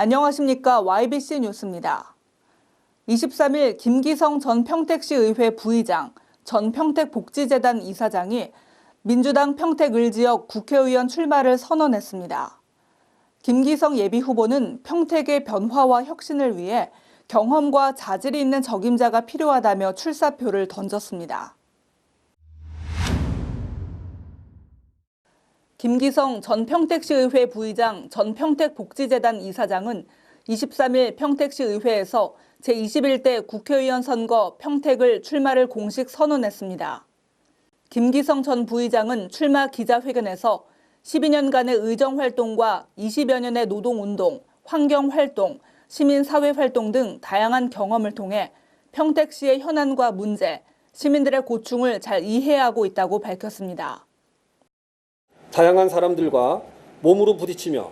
안녕하십니까. YBC 뉴스입니다. 23일 김기성 전 평택시 의회 부의장, 전 평택복지재단 이사장이 민주당 평택을 지역 국회의원 출마를 선언했습니다. 김기성 예비 후보는 평택의 변화와 혁신을 위해 경험과 자질이 있는 적임자가 필요하다며 출사표를 던졌습니다. 김기성 전 평택시의회 부의장, 전 평택복지재단 이사장은 23일 평택시 의회에서 제21대 국회의원 선거 평택을 출마를 공식 선언했습니다. 김기성 전 부의장은 출마 기자회견에서 12년간의 의정활동과 20여 년의 노동운동, 환경활동, 시민사회활동 등 다양한 경험을 통해 평택시의 현안과 문제, 시민들의 고충을 잘 이해하고 있다고 밝혔습니다. 다양한 사람들과 몸으로 부딪히며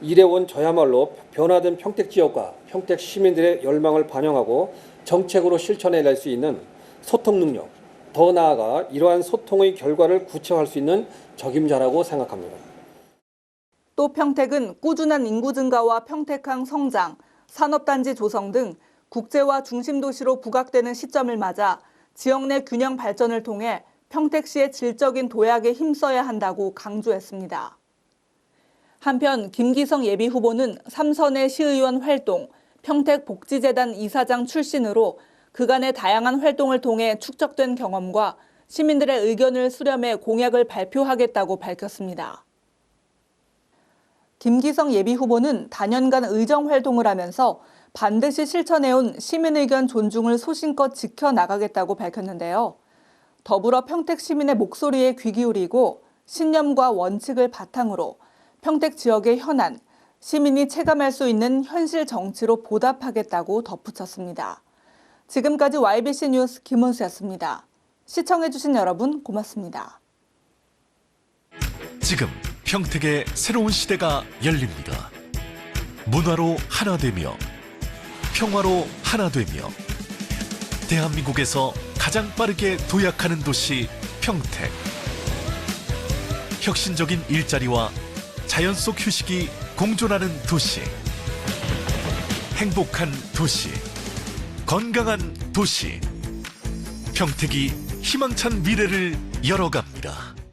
일해온 저야말로 변화된 평택 지역과 평택 시민들의 열망을 반영하고 정책으로 실천해낼 수 있는 소통 능력, 더 나아가 이러한 소통의 결과를 구체화할 수 있는 적임자라고 생각합니다. 또 평택은 꾸준한 인구 증가와 평택항 성장, 산업단지 조성 등 국제화 중심 도시로 부각되는 시점을 맞아 지역 내 균형 발전을 통해 평택시의 질적인 도약에 힘써야 한다고 강조했습니다. 한편 김기성 예비 후보는 삼선의 시의원 활동, 평택복지재단 이사장 출신으로 그간의 다양한 활동을 통해 축적된 경험과 시민들의 의견을 수렴해 공약을 발표하겠다고 밝혔습니다. 김기성 예비 후보는 단연간 의정 활동을 하면서 반드시 실천해온 시민 의견 존중을 소신껏 지켜나가겠다고 밝혔는데요. 더불어 평택 시민의 목소리에 귀 기울이고 신념과 원칙을 바탕으로 평택 지역의 현안, 시민이 체감할 수 있는 현실 정치로 보답하겠다고 덧붙였습니다. 지금까지 YBC 뉴스 김은수였습니다. 시청해주신 여러분 고맙습니다. 지금 평택의 새로운 시대가 열립니다. 문화로 하나 되며 평화로 하나 되며 대한민국에서 가장 빠르게 도약하는 도시 평택. 혁신적인 일자리와 자연 속 휴식이 공존하는 도시. 행복한 도시. 건강한 도시. 평택이 희망찬 미래를 열어갑니다.